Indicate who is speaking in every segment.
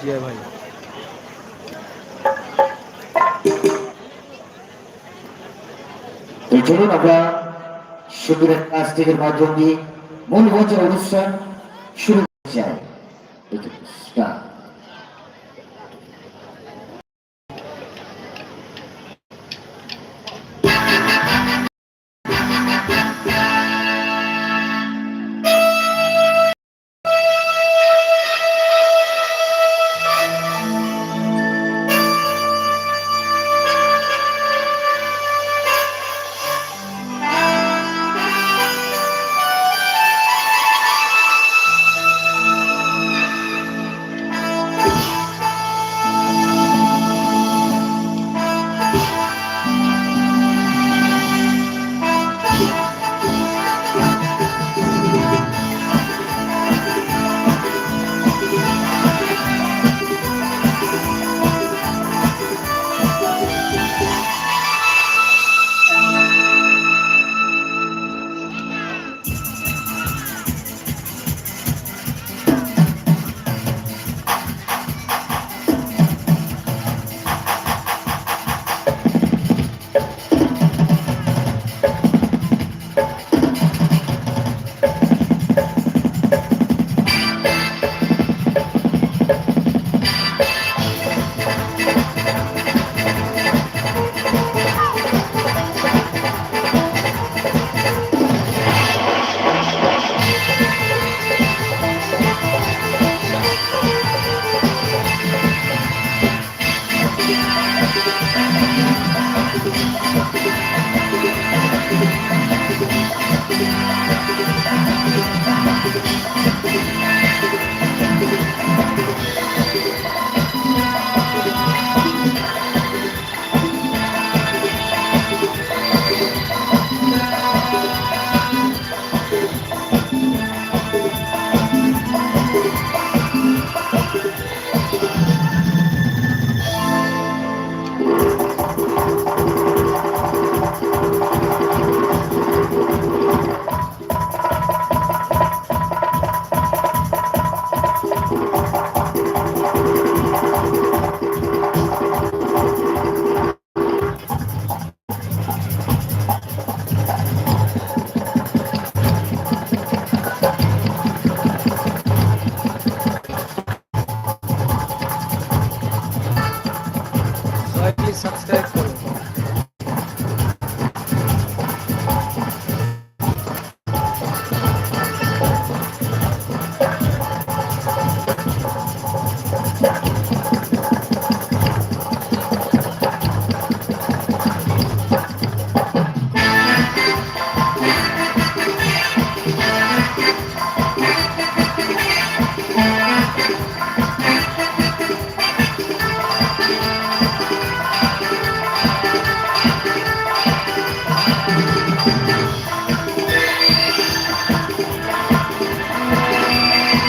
Speaker 1: জিয়া ভাই।
Speaker 2: আমরা সুন্দরের প্লাস্টিকের মাধ্যম দিয়ে মূল মঞ্চের অনুষ্ঠান শুরু করতে চাই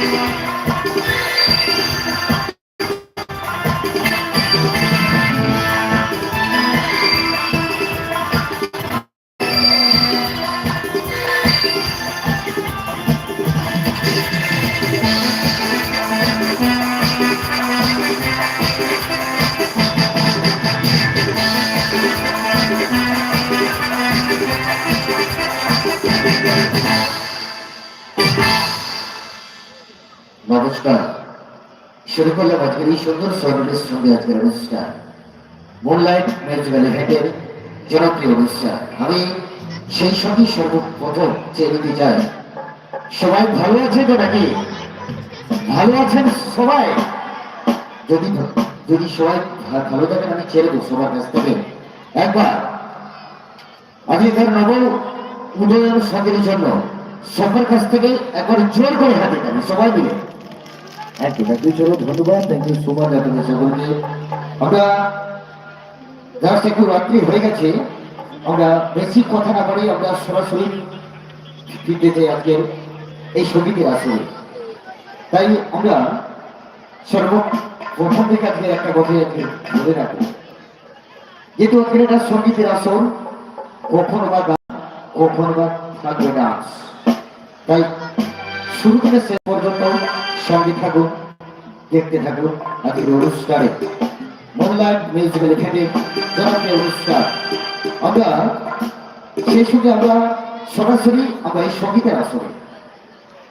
Speaker 2: নমস্কার করলাম আজকের এই সুন্দর সরণের সঙ্গে আজকের অনুষ্ঠান। মুনলাইট মিউজিক্যাল ইভেন্টের জনপ্রিয় অনুষ্ঠান। আমি সেই সঙ্গে সর্বপ্রথম চেয়ে নিতে চাই। সবাই ভালো আছে তো নাকি? ভালো আছেন সবাই? যদি যদি সবাই ভালো থাকেন, আমি ছেড়ে দেবো সবার কাছ থেকে। একবার আজকের নবম উদয়ন সাথীর জন্য সবার কাছ থেকে একবার জোর করে হাতে সবাই মিলে। থ্যাংক ইউ চলো ধন্যবাদ। আমরা জাস্ট একটু রাত্রি হয়ে গেছে। আমরা বেশি কথা না বলে আমরা সরাসরি ফিরতে চাই এই সঙ্গীতের আসলে তাই আমরা সর্ব প্রথম থেকে আজকে একটা কথা আজকে বলে রাখব। যেহেতু একটা সঙ্গীতের আসন কখনো বা গান, কখনো বা থাকবে তাই শুরু থেকে শেষ পর্যন্ত সঙ্গে থাকুন, দেখতে থাকুন, আজকের অনুষ্ঠানে। মোহনলাল মিউজিক্যাল এখানে জনপ্রিয় অনুষ্ঠান। আমরা সেই সঙ্গে আমরা সরাসরি আমরা এই সঙ্গীতের আসরে।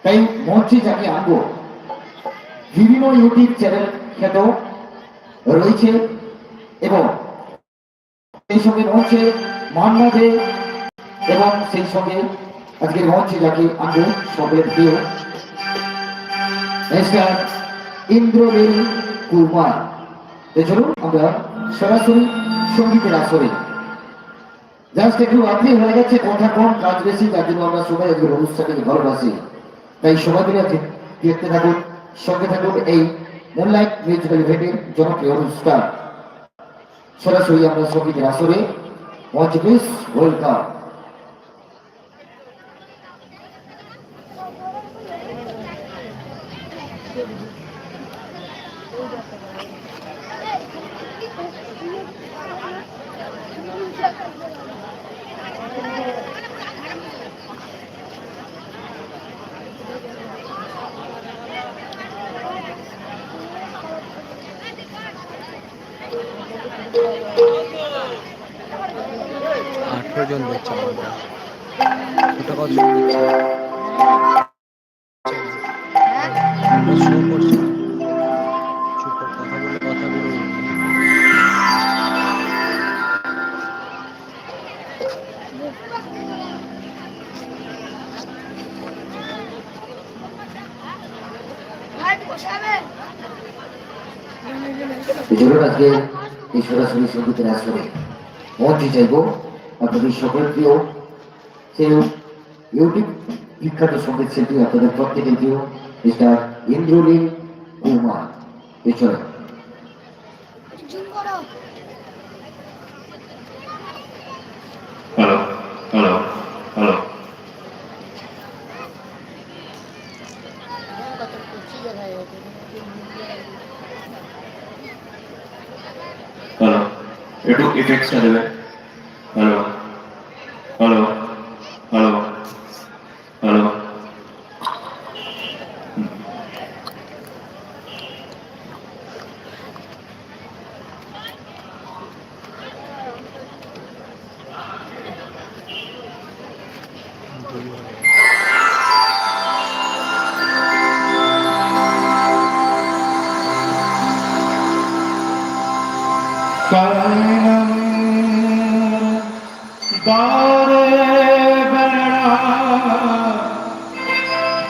Speaker 2: তাই মঞ্চে যাকে আনব, বিভিন্ন ইউটিউব চ্যানেল খ্যাত রয়েছে এবং সেই সঙ্গে মঞ্চে মান্না দে এবং সেই সঙ্গে আজকের মঞ্চে যাকে আনব সকলের প্রিয়। মিস্টার ইন্দ্রনীল কুমার। চলুন আমরা সরাসরি সঙ্গীতের আসরে। জাস্ট একটু রাত্রি হয়ে গেছে, কথা কম, কাজ বেশি, তার জন্য আমরা সবাই আজকের অনুষ্ঠানকে ভালোবাসি। তাই সবাই মিলে আজকে দেখতে থাকুন, সঙ্গে থাকুন এই মুনলাইট মিউজিক্যাল ইভেন্টের জনপ্রিয় অনুষ্ঠান। সরাসরি আমরা সঙ্গীতের আসরে। মঞ্চ প্লিজ ওয়েলকাম
Speaker 1: আঠেরো জন দিচ্ছে আমরা। ওটা কতজন
Speaker 2: আজকে এই সরাসরি সঙ্গীতের আসরে মঞ্চে চাইব আপনাদের সকল প্রিয় সেই ইউটিউব বিখ্যাত সংগীত শিল্পী আপনাদের প্রত্যেকের প্রিয় মিস্টার ইন্দ্রনীল কুমার। এছাড়া
Speaker 3: জুম করো
Speaker 4: হ্যালো হ্যালো হ্যালো
Speaker 3: কত খুশি হয়ে গেছে
Speaker 4: হ্যালো একটু ইফেক্টসটা দেবে হ্যালো হ্যালো হ্যালো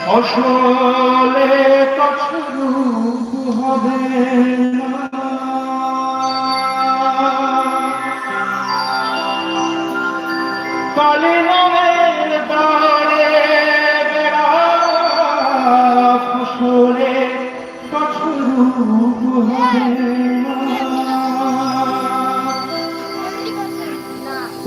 Speaker 5: ফসলে তছরূপ হবে।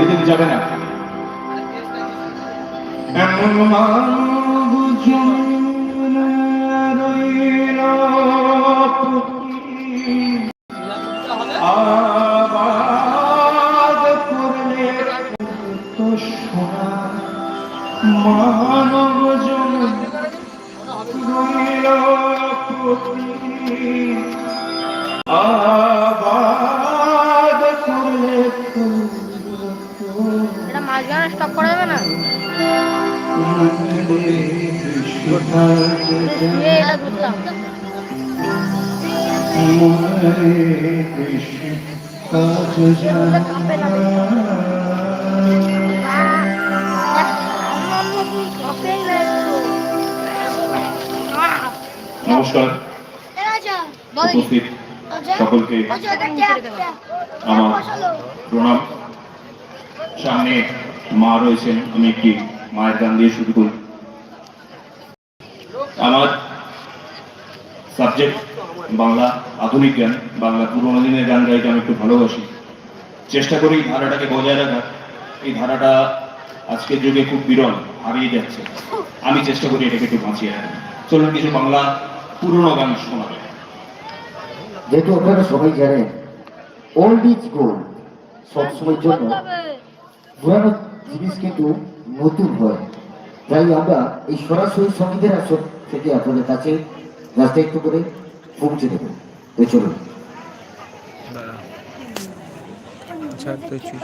Speaker 5: এদিকে যাবে না। এমন মানুষ রইল।
Speaker 4: নমস্কার। উপস্থিত সকলকে আমার প্রণাম। সামনে মা রয়েছেন আমি একটি মায়ের গান দিয়ে শুরু করি। আমার সাবজেক্ট বাংলা আধুনিক গান বাংলা পুরোনো দিনের গান গাইতে আমি একটু ভালোবাসি। চেষ্টা করি এই ধারাটাকে বজায় রাখার। এই ধারাটা আজকের যুগে খুব বিরল হারিয়ে যাচ্ছে। আমি চেষ্টা করি এটাকে একটু বাঁচিয়ে রাখি চলুন কিছু বাংলা পুরোনো গান শোনাবে।
Speaker 2: যেহেতু আপনারা সবাই জানেন ওল্ড ইজ গোল্ড সবসময়ের জন্য পুরানো জিনিস কিন্তু নতুন হয়। তাই আমরা এই সরাসরি সঙ্গীতের আসর থেকে আপনাদের কাছে রাস্তা একটু করে পৌঁছে দেবো। তো চলুন
Speaker 1: চুষ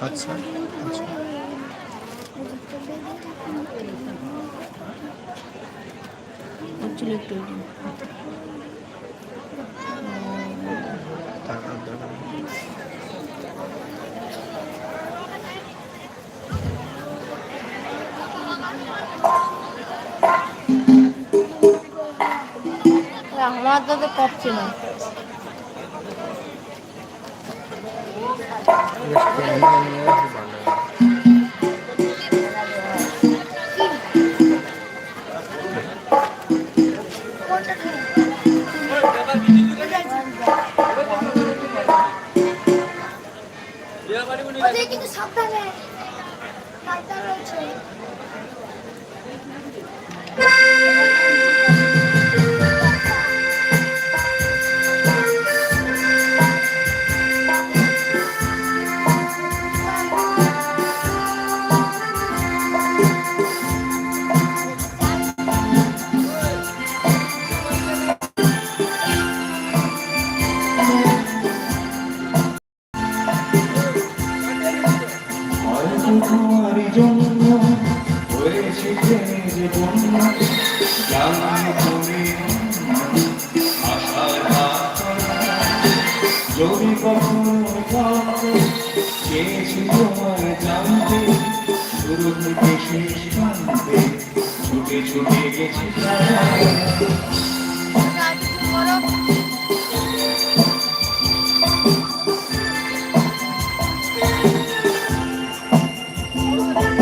Speaker 1: আচ্ছা আচ্ছা। দাঁড়া
Speaker 3: আমার দাদা
Speaker 1: ভালো
Speaker 6: ওদের কিন্তু সাবধানে। রয়েছে
Speaker 5: আজ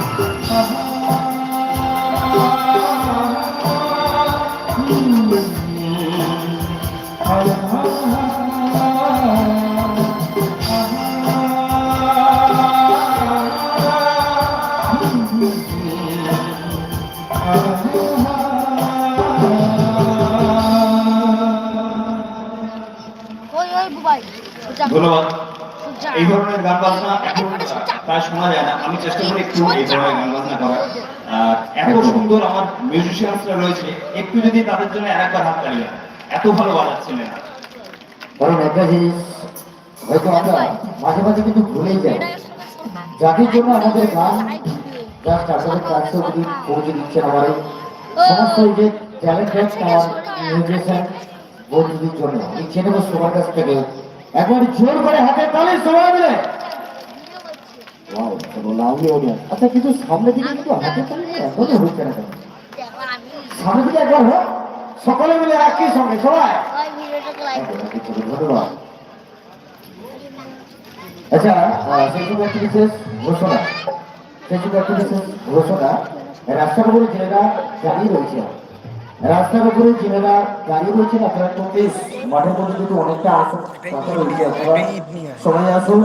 Speaker 4: ধন্যবাদ। এই ধরনের গান বাজনা এখন প্রায় শোনা যায় না। আমি চেষ্টা করি একটু এই ধরনের গান বাজনা করার। এত সুন্দর আমার মিউজিশিয়ানসরা রয়েছে। একটু যদি তাদের জন্য আরেকবার হাত তালিয়া এত ভালো বাজাচ্ছেন এরা
Speaker 2: কারণ একটা জিনিস হয়তো আমরা মাঝে মাঝে কিন্তু ভুলেই যাই। যাদের জন্য আমাদের গান জাস্ট আপনাদের কাছে অবধি পৌঁছে দিচ্ছেন আমার এই সমস্ত এই যে ট্যালেন্টেড আমার মিউজিশিয়ান বন্ধুদের জন্য এই চেনেব সবার কাছ থেকে একবার জোর করে হাতে তালে, সবাই মিলে। আচ্ছা কিন্তু সামনে দিকে কিন্তু হাতে তালে হচ্ছে না। সামনে দিকে একবার হোক। সকলে মিলে একই সঙ্গে, সবাই। ধন্যবাদ আচ্ছা ঘোষণা। সেই সব একটি বিশেষ ঘোষণা। রাস্তার উপরে জেলেরা রয়েছে রাস্তার উপরে জেলেরা দাঁড়িয়ে রয়েছে আপনারা একটু প্লিজ মাঠের মধ্যে কিন্তু অনেকটা আসন কথা রয়েছে আপনারা। সবাই আসুন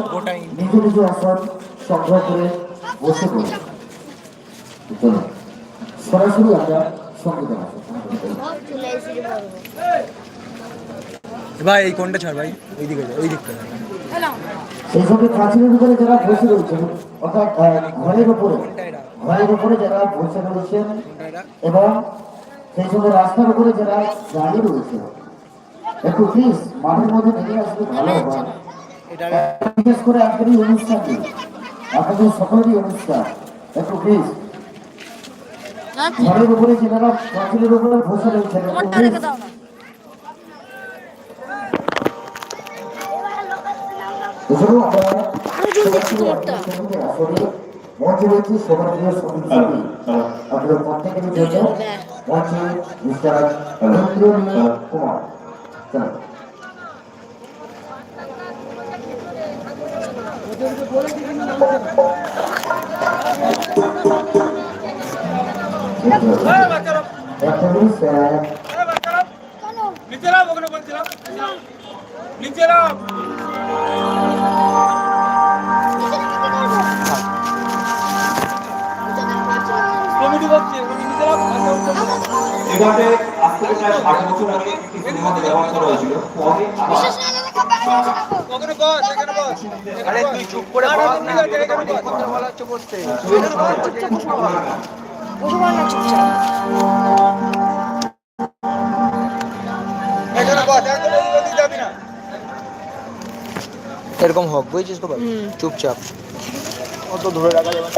Speaker 2: নিজ নিজ আসন সংগ্রহ করে বসে পড়ুন। চলুন। সরাসরি আমরা সংগীত আসন
Speaker 5: ভাই এই কোনটা ছাড় ভাই ওই দিকে ওই দিকটা
Speaker 2: সেই সঙ্গে প্রাচীরের উপরে যারা বসে রয়েছেন অর্থাৎ ঘরের উপরে ঘরের উপরে যারা বসে রয়েছেন এবং সেই সঙ্গে রাস্তার উপরে যারা দাঁড়িয়ে রয়েছে একটু প্লিজ মাঠের মধ্যে নেমে আসলে ভালো হয়। বিশেষ করে আজকের এই অনুষ্ঠানটি আপনাদের সকলেরই অনুষ্ঠান একটু প্লিজ ঘরের উপরে যারা প্রাচীরের উপরে বসে রয়েছেন এছাড়াও আমরা মঞ্চে রয়েছে সবার প্রিয় সংগীত আপনাদের প্রত্যেকের জন্য মঞ্চে মিস্টার ইন্দ্রনীল কুমার চলো একটা মিনিট
Speaker 4: এই গানটা আজ থেকে প্রায় ষাট বছর আগে একটি সিনেমাতে ব্যবহার করা হয়েছিল। পরে আবার
Speaker 5: আরে তুই চুপ করে বল না কথা বলা হচ্ছে বসতে
Speaker 3: বসে পড় না চুপচাপ
Speaker 5: এরকম হোক বুঝছিস তো চুপচাপ। অত ধরে রাখা যাবে